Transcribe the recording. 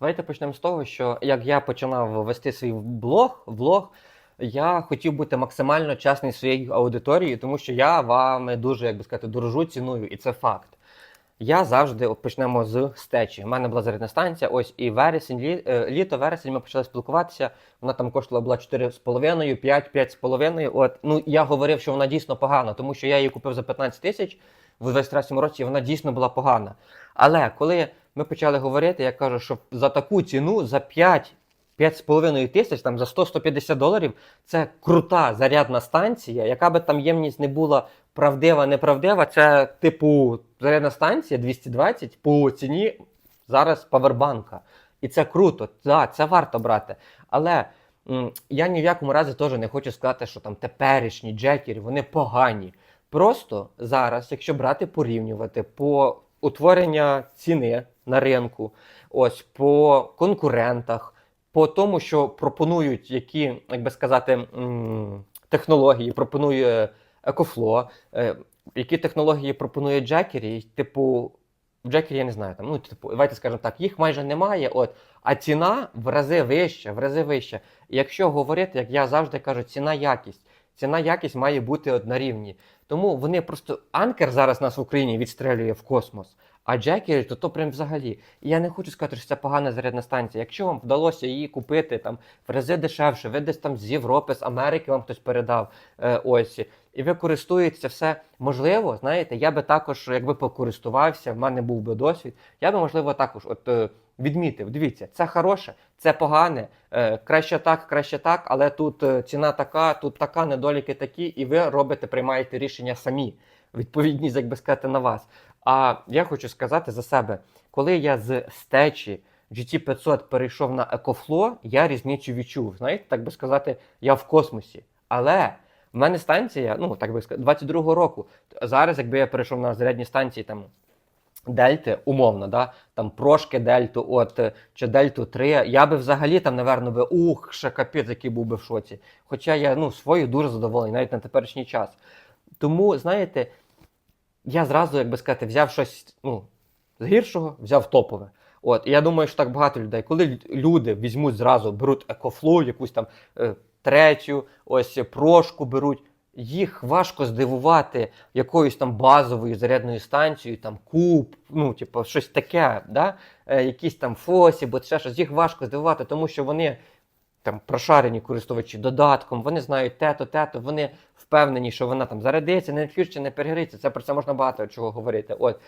Давайте почнемо з того, що як я починав вести свій блог, влог, я хотів бути максимально чесний своєю аудиторією, тому що я вами дуже, як би сказати, дорожу, ціную, і це факт. Я завжди почнемо з стечі. У мене була зарядна станція, ось і вересень, лі, е, літо, вересень ми почали спілкуватися. Вона там коштувала була 4,5, 5, 5,5. От ну я говорив, що вона дійсно погана, тому що я її купив за 15 тисяч в 23 році, і вона дійсно була погана. Але коли ми почали говорити, я кажу, що за таку ціну за 5 5,5 тисяч, там за 100-150 доларів, це крута зарядна станція, яка би там ємність не була правдива, неправдива, це типу зарядна станція 220 по ціні зараз павербанка. І це круто, да, це варто брати. Але м, я ні в якому разі теж не хочу сказати, що там теперішні джекери, вони погані. Просто зараз, якщо брати порівнювати по утворення ціни на ринку, ось по конкурентах, по тому, що пропонують які, як би сказати, технології, пропонує Екофло, е, які технології пропонує Джекері, типу, Джекері я не знаю, там, ну, типу, давайте скажемо так, їх майже немає, от, а ціна в рази вища, в рази вища. І якщо говорити, як я завжди кажу, ціна якість. Ціна якість має бути однорівні. рівні. Тому вони просто анкер зараз нас в Україні відстрелює в космос. А Джекері, то то прям взагалі. І я не хочу сказати, що це погана зарядна станція. Якщо вам вдалося її купити там в рази дешевше, ви десь там з Європи, з Америки вам хтось передав е, ось, і ви користуєтеся все можливо, знаєте, я би також, якби покористувався, в мене був би досвід, я би, можливо, також от е, відмітив. Дивіться, це хороше, це погане, е, краще так, краще так, але тут е, ціна така, тут така, недоліки такі, і ви робите, приймаєте рішення самі. Відповідність, як би сказати, на вас. А я хочу сказати за себе, коли я з стечі GT500 перейшов на EcoFlow, я різницю відчув. Знаєте, так би сказати, я в космосі. Але в мене станція, ну так би сказати, 22-го року. Зараз, якби я перейшов на зарядні станції там Дельти, умовно, да, там прошки Дельту, от, чи Дельту 3, я би взагалі там, наверно, би, ух, ще капець, який був би в шоці. Хоча я ну, свою дуже задоволений, навіть на теперішній час. Тому, знаєте, я зразу, як би сказати, взяв щось ну, з гіршого, взяв топове. От, і я думаю, що так багато людей. Коли люди візьмуть зразу, беруть екофлоу, якусь там е, третю, ось прошку беруть, їх важко здивувати якоюсь там базовою зарядною станцією, там куб, ну, типу, щось таке, да? е, якісь там фосі, бо ще щось. Їх важко здивувати, тому що вони там прошарені користувачі додатком, вони знають те-то, те-то, вони впевнені, що вона там зарядиться, не відключиться, не перегріться. Це про це можна багато чого говорити. От.